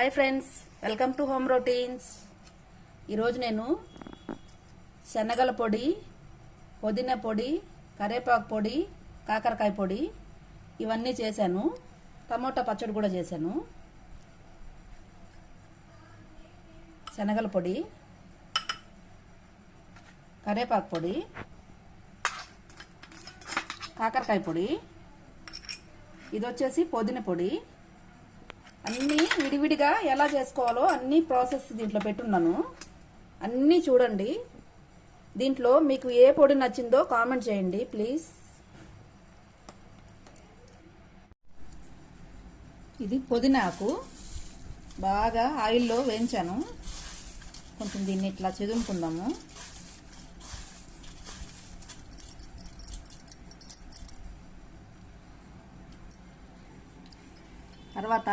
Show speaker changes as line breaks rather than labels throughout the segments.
Hi friends welcome to home routines ఈరోజు నేను శనగల పొడి పుదీనా పొడి కరేపాకు పొడి కాకరకాయ పొడి ఇవన్నీ చేశాను. టమోటా పచ్చడి కూడా చేశాను. శనగల పొడి కరేపాకు పొడి కాకరకాయ పొడి. ఇది వచ్చేసి పుదీనా పొడి. అన్నీ విడివిడిగా ఎలా చేసుకోవాలో అన్ని ప్రాసెస్ దీంట్లో పెట్టున్నాను. అన్నీ చూడండి. దీంట్లో మీకు ఏ పొడి నచ్చిందో కామెంట్ చేయండి ప్లీజ్. ఇది పుదీనాకు బాగా ఆయిల్లో వేయించాను. కొంచెం దీన్ని ఇట్లా చెదుముకుందాము తర్వాత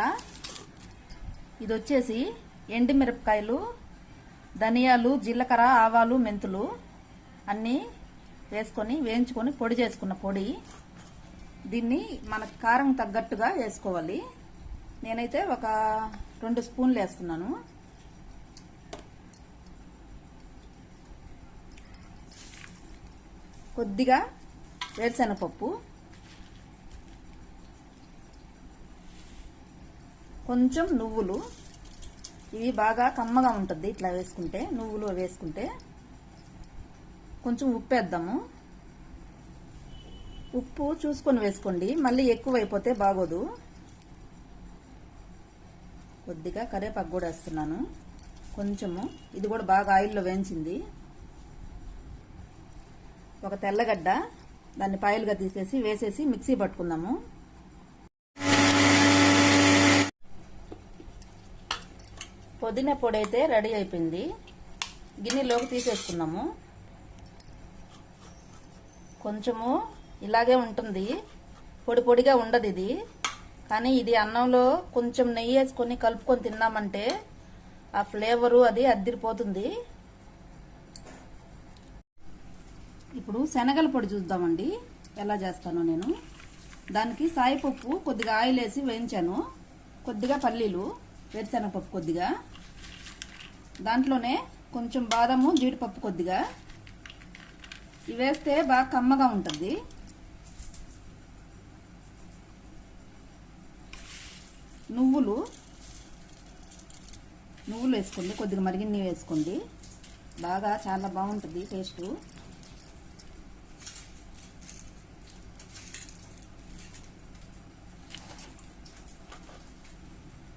ఇది వచ్చేసి ఎండుమిరపకాయలు ధనియాలు జీలకర్ర ఆవాలు మెంతులు అన్నీ వేసుకొని వేయించుకొని పొడి చేసుకున్న పొడి. దీన్ని మనకు కారం తగ్గట్టుగా వేసుకోవాలి. నేనైతే ఒక రెండు స్పూన్లు వేస్తున్నాను. కొద్దిగా వేరుశనగపప్పు. కొంచెం నువ్వులు. ఇవి బాగా కమ్మగా ఉంటుంది ఇట్లా వేసుకుంటే నువ్వులు వేసుకుంటే. కొంచెం ఉప్పు వేద్దాము ఉప్పు చూసుకొని వేసుకోండి. మళ్ళీ ఎక్కువ అయిపోతే బాగోదు. కొద్దిగా కరివేపాకు కూడా వేస్తున్నాను. కొంచెము. ఇది కూడా బాగా ఆయిల్లో వేయించింది. ఒక తెల్లగడ్డ దాన్ని పాయలుగా తీసేసి వేసేసి మిక్సీ పట్టుకుందాము. పుదీనా పొడి అయితే రెడీ అయిపోయింది. గిన్నెలోకి తీసేసుకున్నాము. కొంచెము ఇలాగే ఉంటుంది. పొడి పొడిగా ఉండదు ఇది. కానీ ఇది అన్నంలో కొంచెం నెయ్యి వేసుకొని కలుపుకొని తిన్నామంటే ఆ ఫ్లేవరు అది అద్దిరిపోతుంది. ఇప్పుడు శనగల పొడి చూద్దామండి. ఎలా చేస్తానో నేను. దానికి సాయిపప్పు కొద్దిగా ఆయిల్ వేసి వేయించాను. కొద్దిగా పల్లీలు వేరుశనగపప్పు కొద్దిగా. దాంట్లోనే కొంచెం బాదము జీడిపప్పు కొద్దిగా. ఇవి వేస్తే బాగా కమ్మగా ఉంటుంది. నువ్వులు. నువ్వులు వేసుకోండి కొద్దిగా మరిగిన్ని వేసుకోండి. బాగా చాలా బాగుంటుంది టేస్టు.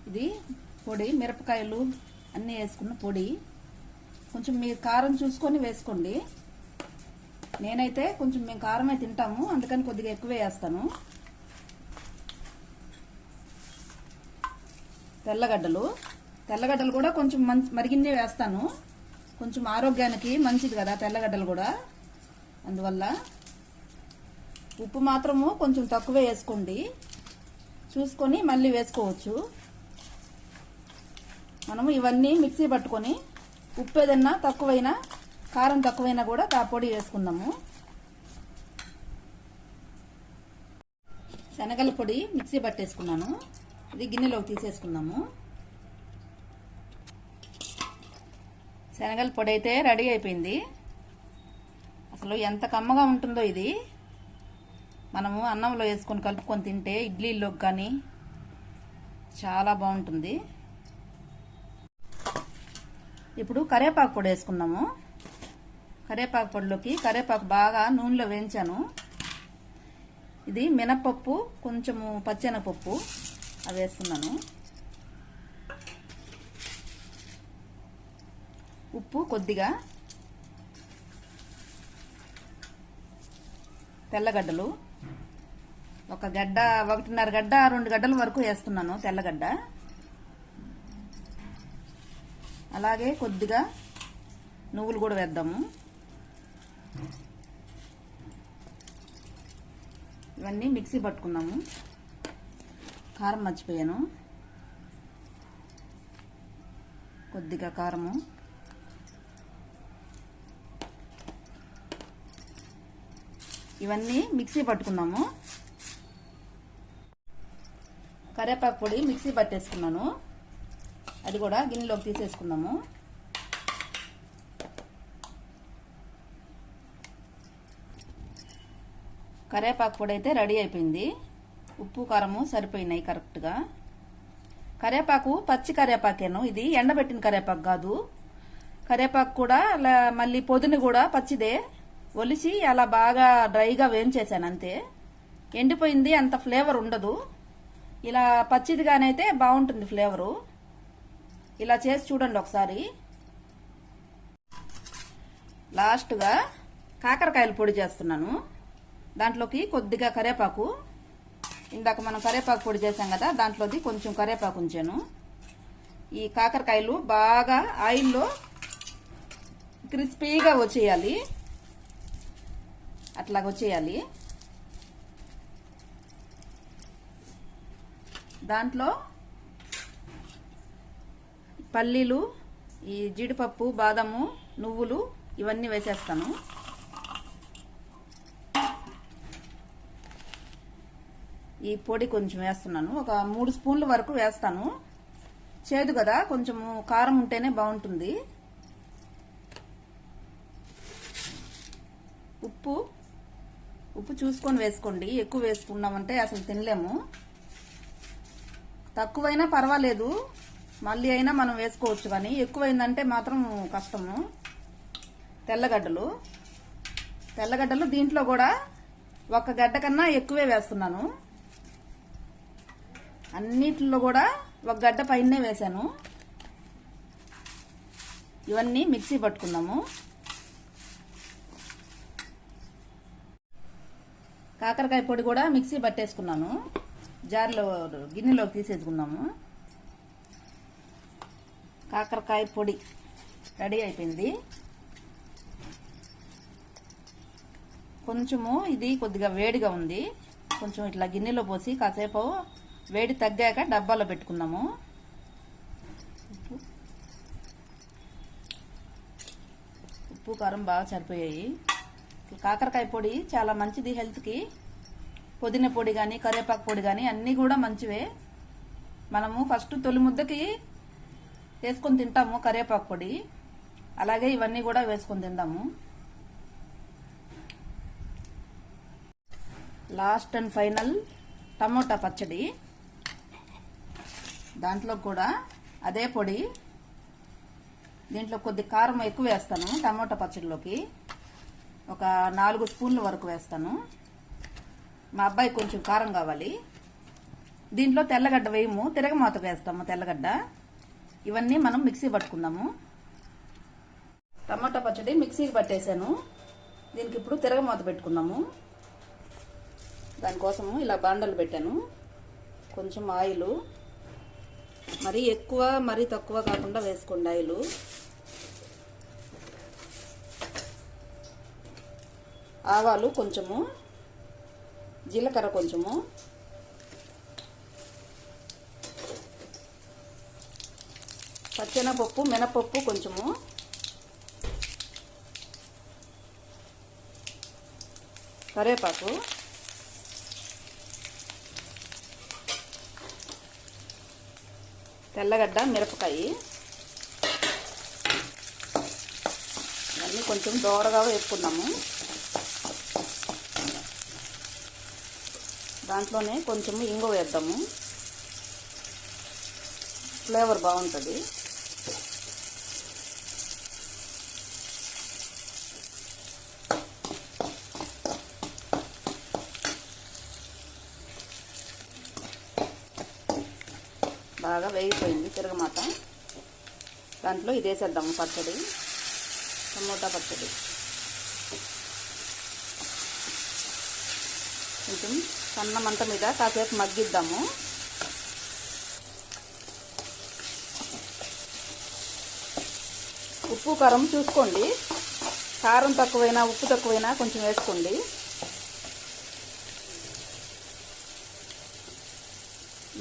ఇది పొడి మిరపకాయలు అన్నీ వేసుకున్న పొడి. కొంచెం మీరు కారం చూసుకొని వేసుకోండి. నేనైతే కొంచెం మేము కారమే తింటాము అందుకని కొద్దిగా ఎక్కువ వేస్తాను. తెల్లగడ్డలు. తెల్లగడ్డలు కూడా కొంచెం మంచి మరిగిన్నే వేస్తాను. కొంచెం ఆరోగ్యానికి మంచిది కదా తెల్లగడ్డలు కూడా. అందువల్ల ఉప్పు మాత్రము కొంచెం తక్కువే వేసుకోండి. చూసుకొని మళ్ళీ వేసుకోవచ్చు. మనము ఇవన్నీ మిక్సీ పట్టుకొని ఉప్పు ఏదన్నా తక్కువైనా కారం తక్కువైనా కూడా ఆ పొడి వేసుకుందాము. శనగల పొడి మిక్సీ పట్టేసుకున్నాను. ఇది గిన్నెలోకి తీసేసుకుందాము. శనగల పొడి అయితే రెడీ అయిపోయింది. అసలు ఎంత కమ్మగా ఉంటుందో ఇది. మనము అన్నంలో వేసుకొని కలుపుకొని తింటే ఇడ్లీలోకి కానీ చాలా బాగుంటుంది. ఇప్పుడు కరేపాకు పొడి వేసుకున్నాము కరేపాకు పొడిలోకి కరేపాకు బాగా నూనెలో వేయించాను. ఇది మినపప్పు కొంచెము పచ్చెనపప్పు అవి వేస్తున్నాను. ఉప్పు కొద్దిగా తెల్లగడ్డలు. ఒక గడ్డ ఒకటిన్నర గడ్డ రెండు గడ్డల వరకు వేస్తున్నాను తెల్లగడ్డ. అలాగే కొద్దిగా నువ్వులు కూడా వేద్దాము. ఇవన్నీ మిక్సీ పట్టుకుందాము. కారం మర్చిపోయాను. కొద్దిగా కారము. ఇవన్నీ మిక్సీ పట్టుకుందాము. కరేపాకు పొడి మిక్సీ పట్టేసుకున్నాను. అది కూడా గిన్నెలోకి తీసేసుకుందాము. కరివేపాకు పొడి అయితే రెడీ అయిపోయింది. ఉప్పు కారము సరిపోయినాయి కరెక్ట్గా. కరేపాకు పచ్చి కరివేపాకేను ఇది ఎండబెట్టిన కరేపాకు కాదు. కరేపాకు కూడా అలా మళ్ళీ పొదిని కూడా పచ్చిదే. ఒలిసి అలా బాగా డ్రైగా వేయించేసాను అంతే. ఎండిపోయింది అంత ఫ్లేవర్ ఉండదు. ఇలా పచ్చిదిగానైతే బాగుంటుంది ఫ్లేవరు. ఇలా చేసి చూడండి ఒకసారి. లాస్ట్గా కాకరకాయలు పొడి చేస్తున్నాను. దాంట్లోకి కొద్దిగా కరివేపాకు ఇందాక మనం కరేపాకు పొడి చేసాం కదా దాంట్లోది కొంచెం కరివేపాకు ఉంచాను. ఈ కాకరకాయలు బాగా ఆయిల్లో క్రిస్పీగా వచ్చేయాలి. అట్లాగ వచ్చేయాలి. దాంట్లో పల్లీలు ఈ జీడిపప్పు బాదము నువ్వులు ఇవన్నీ వేసేస్తాను. ఈ పొడి కొంచెం వేస్తున్నాను. ఒక మూడు స్పూన్ల వరకు వేస్తాను. చేదు కదా కొంచెము కారం ఉంటేనే బాగుంటుంది. ఉప్పు ఉప్పు చూసుకొని వేసుకోండి. ఎక్కువ వేసుకున్నామంటే అసలు తినలేము. తక్కువైనా పర్వాలేదు. మళ్ళీ అయినా మనం వేసుకోవచ్చు కానీ ఎక్కువైందంటే మాత్రం కష్టము. తెల్లగడ్డలు. తెల్లగడ్డలు దీంట్లో కూడా ఒక గడ్డ కన్నా ఎక్కువే వేస్తున్నాను. అన్నిట్లో కూడా ఒక గడ్డ పైనే వేసాను ఇవన్నీ మిక్సీ పట్టుకున్నాము కాకరకాయ పొడి కూడా మిక్సీ పట్టేసుకున్నాను. జార్లో గిన్నెలోకి తీసేసుకున్నాము కాకరకాయ పొడి. రెడీ అయిపోయింది. కొంచెము ఇది కొద్దిగా వేడిగా ఉంది. కొంచెం ఇట్లా గిన్నెలో పోసి కాసేపు వేడి తగ్గాక డబ్బాలో పెట్టుకుందాము. ఉప్పు ఉప్పు కారం బాగా సరిపోయాయి. కాకరకాయ పొడి చాలా మంచిది హెల్త్కి. పుదీనా పొడి కానీ కరివేపాకు పొడి కానీ అన్నీ కూడా మంచివే. మనము ఫస్ట్ తొలి ముద్దకి వేసుకొని తింటాము కరివేపాకు పొడి. అలాగే ఇవన్నీ కూడా వేసుకొని తిందాము. లాస్ట్ అండ్ ఫైనల్ టమోటా పచ్చడి. దాంట్లో కూడా అదే పొడి. దీంట్లో కొద్ది కారం ఎక్కువ వేస్తాను టమోటా పచ్చడిలోకి. ఒక నాలుగు స్పూన్ల వరకు వేస్తాను. మా అబ్బాయి కొంచెం కారం కావాలి. దీంట్లో తెల్లగడ్డ వేయము తిరగమాత వేస్తాము తెల్లగడ్డ. ఇవన్నీ మనం మిక్సీ పట్టుకుందాము. టమాటా పచ్చడి మిక్సీకి పట్టేశాను దీనికి ఇప్పుడు తిరగమూత పెట్టుకుందాము. దానికోసము ఇలా బాండలు పెట్టాను. కొంచెం ఆయిల్. మరీ ఎక్కువ మరీ తక్కువ కాకుండా వేసుకోండి ఆయిల్. ఆవాలు కొంచెము జీలకర్ర కొంచెము పచ్చెనపప్పు మినపప్పు కొంచెము. కరేపాకు. తెల్లగడ్డ మిరపకాయ. ఇవన్నీ కొంచెం దోరగా వేసుకున్నాము దాంట్లోనే కొంచెం ఇంగు వేద్దాము. ఫ్లేవర్ బాగుంటుంది. బాగా వేగిపోయింది తిరగమాత. దాంట్లో ఇది వేసేద్దాము పచ్చడి టమోటా పచ్చడి. కొంచెం సన్న మంట మీద కాసేపు మగ్గిద్దాము. ఉప్పు కారం చూసుకోండి. కారం తక్కువైనా ఉప్పు తక్కువైనా కొంచెం వేసుకోండి.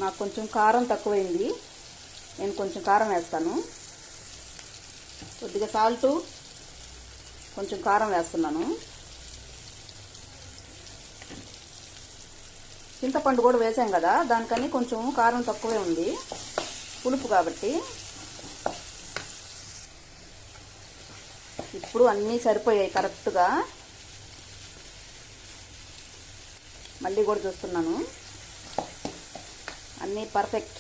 నాకు కొంచెం కారం తక్కువైంది. నేను కొంచెం కారం వేస్తాను. కొద్దిగా సాల్ట్ కొంచెం కారం వేస్తున్నాను. చింతపండు కూడా వేసాం కదా దానికని కొంచెం కారం తక్కువే ఉంది. పులుపు కాబట్టి. ఇప్పుడు అన్నీ సరిపోయాయి కరెక్ట్గా. మళ్ళీ కూడా చూస్తున్నాను. అన్నీ పర్ఫెక్ట్.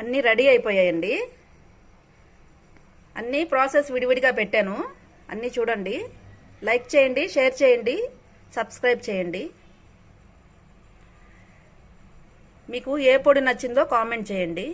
అన్నీ రెడీ అయిపోయాయండి. అన్నీ ప్రాసెస్ విడివిడిగా పెట్టాను. అన్నీ చూడండి. లైక్ చేయండి షేర్ చేయండి సబ్స్క్రైబ్ చేయండి. మీకు ఏ పొడి నచ్చిందో కామెంట్ చేయండి.